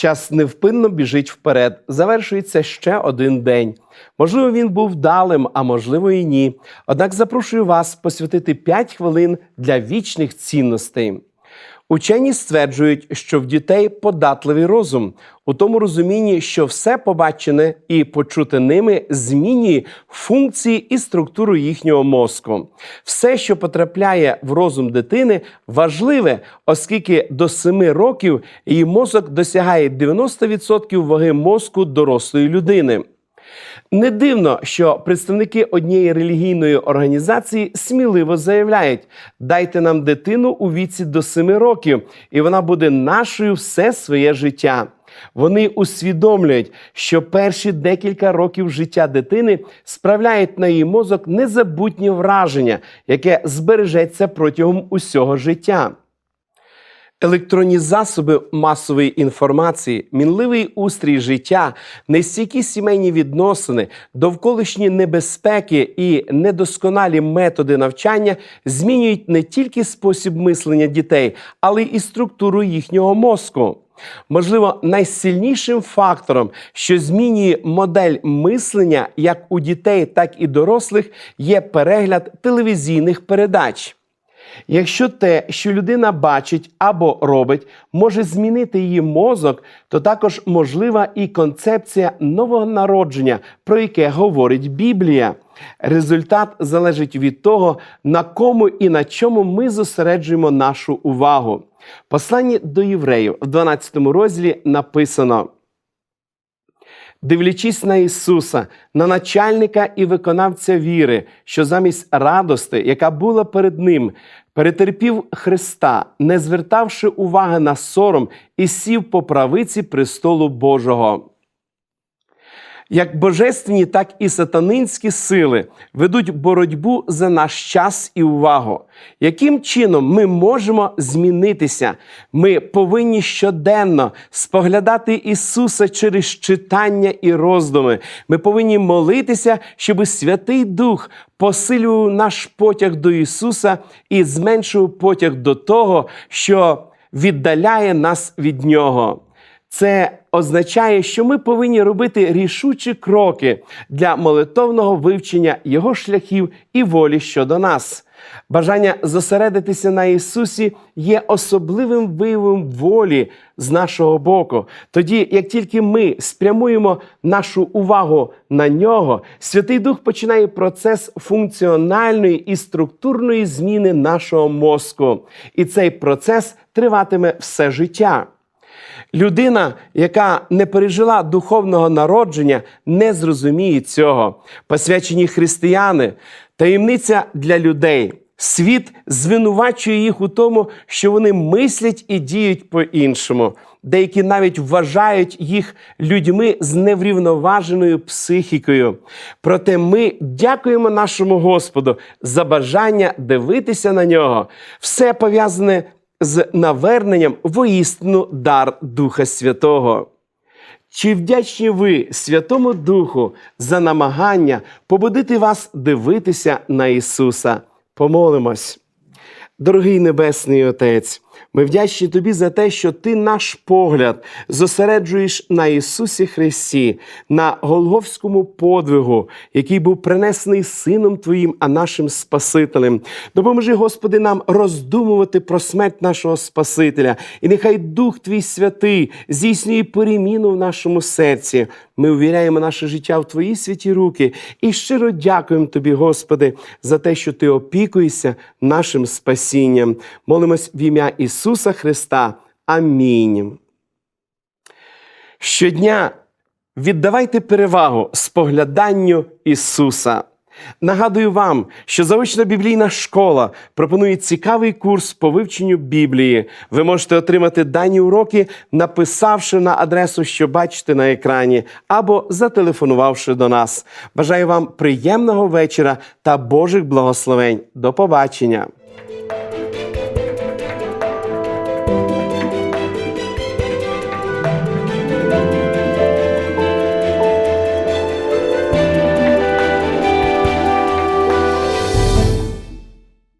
Час невпинно біжить вперед. Завершується ще один день. Можливо, він був вдалим, а можливо, і ні. Однак запрошую вас посвятити 5 хвилин для вічних цінностей. Учені стверджують, що в дітей податливий розум у тому розумінні, що все побачене і почуте ними змінює функції і структуру їхнього мозку. Все, що потрапляє в розум дитини, важливе, оскільки до 7 років її мозок досягає 90% ваги мозку дорослої людини. Не дивно, що представники однієї релігійної організації сміливо заявляють: дайте нам дитину у віці до 7 років, і вона буде нашою все своє життя. Вони усвідомлюють, що перші декілька років життя дитини справляють на її мозок незабутнє враження, яке збережеться протягом усього життя. Електронні засоби масової інформації, мінливий устрій життя, нестійкі сімейні відносини, довколишні небезпеки і недосконалі методи навчання змінюють не тільки спосіб мислення дітей, але й структуру їхнього мозку. Можливо, найсильнішим фактором, що змінює модель мислення як у дітей, так і дорослих, є перегляд телевізійних передач. Якщо те, що людина бачить або робить, може змінити її мозок, то також можлива і концепція нового народження, про яке говорить Біблія. Результат залежить від того, на кому і на чому ми зосереджуємо нашу увагу. Посланні до євреїв в 12 розділі написано. Дивлячись на Ісуса, на начальника і виконавця віри, що замість радости, яка була перед Ним, перетерпів Христа, не звертавши уваги на сором, і сів по правиці престолу Божого. Як божественні, так і сатанинські сили ведуть боротьбу за наш час і увагу. Яким чином ми можемо змінитися? Ми повинні щоденно споглядати Ісуса через читання і роздуми. Ми повинні молитися, щоб Святий Дух посилював наш потяг до Ісуса і зменшував потяг до того, що віддаляє нас від Нього. Це означає, що ми повинні робити рішучі кроки для молитовного вивчення Його шляхів і волі щодо нас. Бажання зосередитися на Ісусі є особливим виявом волі з нашого боку. Тоді, як тільки ми спрямуємо нашу увагу на нього, Святий Дух починає процес функціональної і структурної зміни нашого мозку. І цей процес триватиме все життя. Людина, яка не пережила духовного народження, не зрозуміє цього. Посвячені християни, таємниця для людей. Світ звинувачує їх у тому, що вони мислять і діють по-іншому. Деякі навіть вважають їх людьми з неврівноваженою психікою. Проте ми дякуємо нашому Господу за бажання дивитися на нього. Все пов'язане з наверненням воістину дар Духа Святого. Чи вдячні ви Святому Духу за намагання побудити вас дивитися на Ісуса? Помолимось. Дорогий Небесний Отець, ми вдячні Тобі за те, що Ти наш погляд зосереджуєш на Ісусі Христі, на Голговському подвигу, який був принесений Сином Твоїм, а нашим Спасителем. Допоможи, Господи, нам роздумувати про смерть нашого Спасителя, і нехай Дух Твій святий здійснює переміну в нашому серці. Ми увіряємо наше життя в Твої святі руки і щиро дякуємо Тобі, Господи, за те, що Ти опікуєшся нашим спасінням. Молимось в ім'я Ісуса Христа. Амінь. Щодня віддавайте перевагу спогляданню Ісуса. Нагадую вам, що заочна біблійна школа пропонує цікавий курс по вивченню Біблії. Ви можете отримати дані уроки, написавши на адресу, що бачите на екрані, або зателефонувавши до нас. Бажаю вам приємного вечора та Божих благословень. До побачення!